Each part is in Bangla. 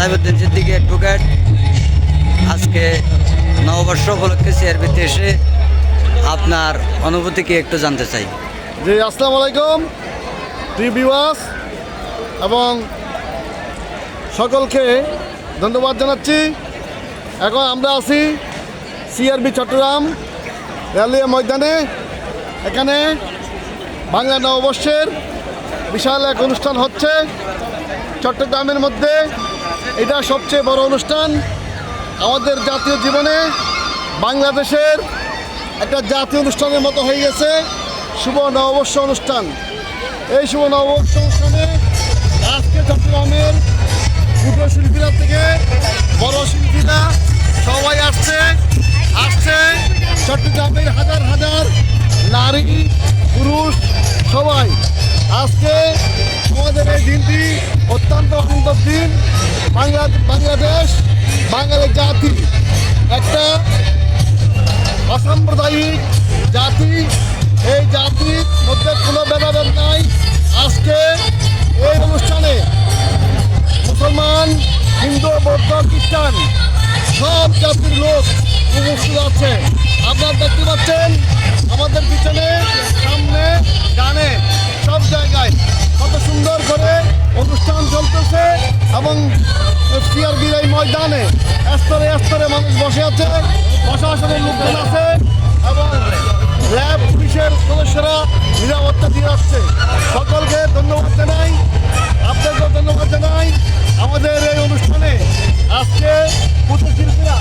সাহেবুদ্দিন সিদ্দিকী অ্যাডভোকেট আজকে নববর্ষ উপলক্ষে সিআরবিতে এসে আপনার অনুভূতি কি একটু জানতে চাই। জি, আসসালামু আলাইকুম। বিওয়াস এবং সকলকে ধন্যবাদ জানাচ্ছি। এখন আমরা আছি সিআরবি চট্টগ্রাম রেলওয়ে ময়দানে। এখানে বাংলা নববর্ষের বিশাল এক অনুষ্ঠান হচ্ছে চট্টগ্রামের মধ্যে। এটা সবচেয়ে বড় অনুষ্ঠান আমাদের জাতীয় জীবনে। বাংলাদেশের একটা জাতীয় অনুষ্ঠানের মতো হয়ে গেছে। শুভ নববর্ষ অনুষ্ঠান। এই শুভ নববর্ষ অনুষ্ঠানে আজকে চট্টগ্রামের ক্ষুদ্র শিল্পীরা থেকে বড় শিল্পীরা সবাই আসছে। আসছে। চট্টগ্রামের হাজার হাজার নারী, পুরুষ সবাই। আজকে আমাদের এই দিনটি অত্যন্ত দিন বাংলা বাংলাদেশ, বাঙালি জাতি, একটা অসাম্প্রদায়িক জাতি। এই জাতির মধ্যে কোনো ভেদাভেদ নাই। আজকে এই অনুষ্ঠানে মুসলমান, হিন্দু, বৌদ্ধ, খ্রিস্টান সব জাতির লোক উপস্থিত আছে। আপনারা দেখতে পাচ্ছেন আমাদের পিছনে, সামনে, ডানে সব জায়গায় কত সুন্দর করে এবং সিআরবির এই ময়দানে স্তরে স্তরে মানুষ বসে আছে। প্রশাসনের লোকজন আছে এবং র্যাব পুলিশের সদস্যরা নিরাপত্তা দিয়ে আসছে। সকলকে ধন্যবাদ জানাই। আপনাকেও ধন্যবাদ জানাই। আমাদের এই অনুষ্ঠানে আজকে পুত্রশিল্পীরা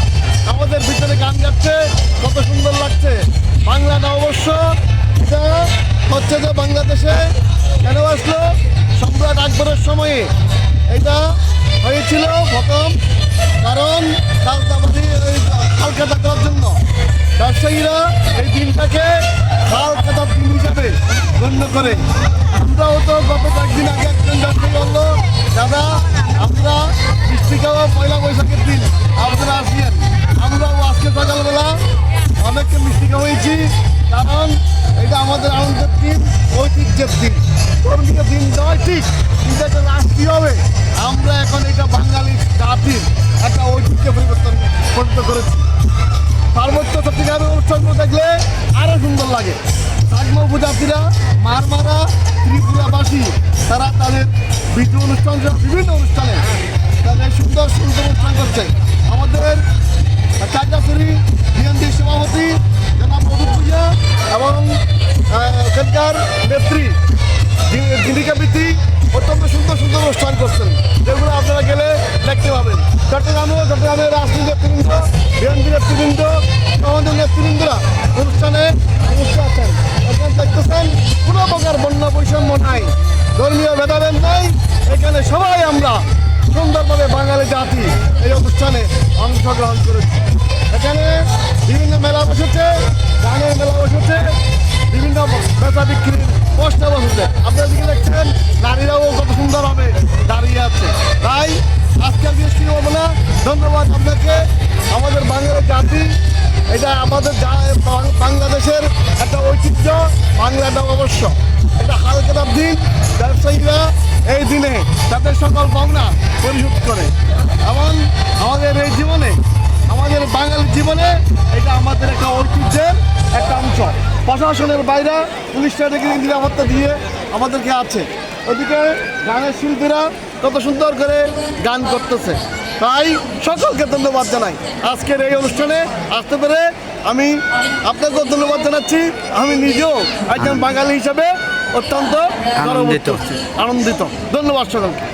আমাদের ভিতরে গান গাচ্ছে, কত সুন্দর লাগছে। বাংলা নববর্ষ এটা হচ্ছে যে বাংলাদেশে কেন আসলো? সম্রাট আকবরের সময়ে এটা হয়েছিল প্রথম কারণ হালকাতা করার জন্য। ব্যবসায়ীরা এই দিনটাকে খাল কাটার দিন হিসেবে গণ্য করে। আমরাও তো গত কয়েকদিন আগে একজন ব্যবসায়ী বলল, দাদা, আমরা মিষ্টি আনন্দের দিন ঐতিহ্যের দিন। ধর্মীয় দিন নয়, ঠিক। কিন্তু এটা রাষ্ট্রীয় হবে। আমরা এখন এটা বাঙালি জাতির একটা ঐতিহ্য পরিবর্তন পরিণত করেছি। পার্বত্য চট্টগ্রামের অনুষ্ঠানগুলো দেখলে আরও সুন্দর লাগে। সাগম উপজাতিরা, মারমারা, ত্রিপুরাবাসী, তারা তাদের বিদ্যু অনুষ্ঠান বিভিন্ন অনুষ্ঠানে তাদের সুন্দর সুন্দর অনুষ্ঠান করছে। আমাদের এখানকার নেত্রী জীবিকা বৃত্তি অত্যন্ত সুন্দর সুন্দর অনুষ্ঠান করছেন, যেগুলো আপনারা গেলে দেখতে পাবেন। চট্টগ্রামেও চট্টগ্রামের রাজনীতি নেতৃবৃন্দ, বিএনপি নেতৃবৃন্দ, আমাদের নেতৃবৃন্দরা অনুষ্ঠানে আছেন। দেখতেছেন কোনো প্রকার বন্য বৈষম্য নাই, ধর্মীয় ভেদাভেদ নাই। এখানে সবাই আমরা সুন্দরভাবে বাঙালি জাতি এই অনুষ্ঠানে অংশগ্রহণ করেছি। এখানে বিভিন্ন বেচা বিক্রির পোস্টার বসেছে আপনারা দিকে দেখছেন, নারীরাও কত সুন্দরভাবে দাঁড়িয়ে আছে। তাই আজকাল বৃষ্টি হব না। ধন্যবাদ আপনাকে। আমাদের বাঙালি জাতি, এটা আমাদের বাংলাদেশের একটা ঐতিহ্য, বাংলাটা অবশ্য। এটা হালকাতার দিন, ব্যবসায়ীরা এই দিনে তাদের সকল পাওনা পরিশোধ করে। এবং আমাদের এই জীবনে, আমাদের বাঙালি জীবনে এটা আমাদের একটা ঐতিহ্যের প্রশাসনের বাইরে পুলিশ থেকে নিরাপত্তা দিয়ে আমাদেরকে আছে। ওদিকে গানের শিল্পীরা কত সুন্দর করে গান করতেছে। তাই সকলকে ধন্যবাদ জানাই। আজকের এই অনুষ্ঠানে আসতে পেরে আমি আপনাকেও ধন্যবাদ জানাচ্ছি। আমি নিজেও একজন বাঙালি হিসাবে অত্যন্ত। আনন্দিত। ধন্যবাদ সকলকে।